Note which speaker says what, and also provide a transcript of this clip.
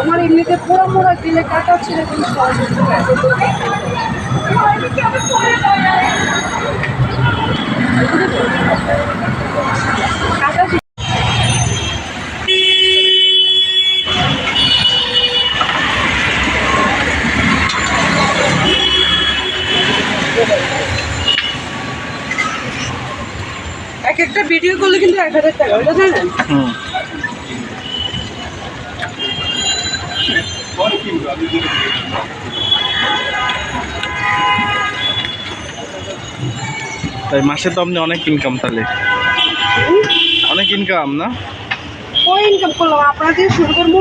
Speaker 1: আমার এমনিতে পোড়া মোড়া দিলে কাটা কিন্তু এক একটা ভিডিও করলে কিন্তু এক হাজার টাকা ওটা জানেন
Speaker 2: তাই মাসে তো আপনি অনেক ইনকাম তাহলে। অনেক ইনকাম না?
Speaker 1: কই ইনকাম করলাম আপনার দিয়ে শুরু করব?